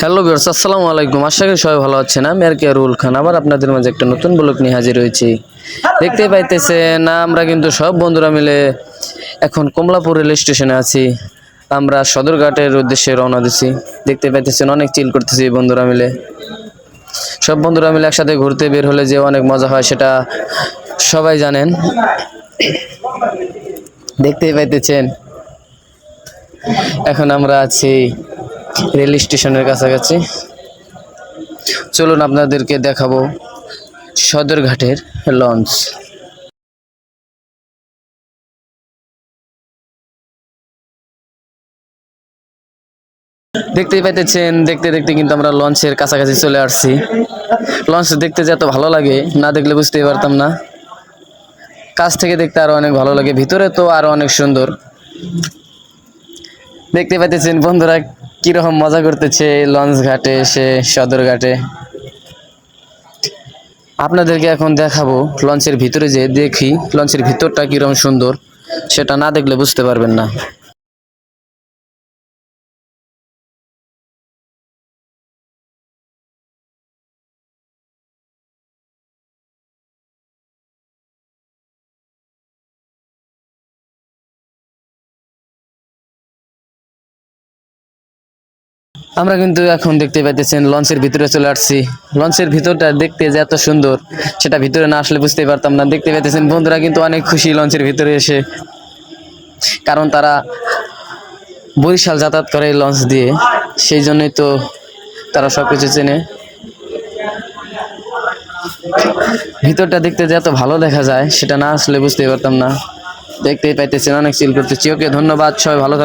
Hello বিয়ার্স আসসালামু আলাইকুম। আশা করি সবাই ভালো আছেন। আমি আর রুল খান। আবার আপনাদের মাঝে একটা নতুন ব্লগ নিয়ে হাজির হয়েছি। দেখতে পাইতেছে না আমরা কিন্তু সব বন্ধুরা মিলে এখন কমলাপুর রেল স্টেশনে আছি। আমরা সদরঘাটের উদ্দেশ্যে রওনা দিছি। দেখতে পাইতেছেন, অনেক চিল করতেছি বন্ধুরা মিলে। সব বন্ধুরা মিলে একসাথে ঘুরতে বের হলে যে অনেক মজা হয় সেটা সবাই জানেন। দেখতেই পাইতেছেন। এখন আমরা আছি রেল স্টেশনের কাছাকাছি। চলুন আপনাদেরকে দেখাবো সদরঘাটের লঞ্চ। দেখতেই পাইতেছেন, দেখতে দেখতে কিন্তু আমরা লঞ্চের কাছাকাছি চলে আসছি। লঞ্চ দেখতে যে এত ভালো লাগে, না দেখলে বুঝতেই পারতাম না। কাছ থেকে দেখতে আরও অনেক ভালো লাগে, ভিতরে তো আরও অনেক সুন্দর। দেখতে পাইতেছেন বন্ধুরা কীরকম মজা করতেছে লঞ্চ ঘাটে এসে সদর ঘাটে? আপনাদেরকে এখন দেখাবো লঞ্চের ভিতরে যে দেখি লঞ্চের ভিতরটা কীরকম সুন্দর, সেটা না দেখলে বুঝতে পারবেন না। আমরা কিন্তু এখন দেখতে পাইতেছেন লঞ্চের ভিতরে চলে আসছি। লঞ্চের ভিতরটা দেখতে যে এত সুন্দর, সেটা ভিতরে না আসলে বুঝতেই পারতাম না। দেখতে পাইতেছেন বন্ধুরা কিন্তু অনেক খুশি লঞ্চের ভিতরে এসে। কারণ তারা বরিশাল যাতায়াত করে লঞ্চ দিয়ে। সেই জন্যই তো তারা সব কিছু চেনে। ভিতরটা দেখতে যে এত ভালো দেখা যায়, সেটা না আসলে বুঝতেই পারতাম না। দেখতেই পাইতেছেন অনেক চিল করতেছি। ওকে, ধন্যবাদ। সবাই ভালো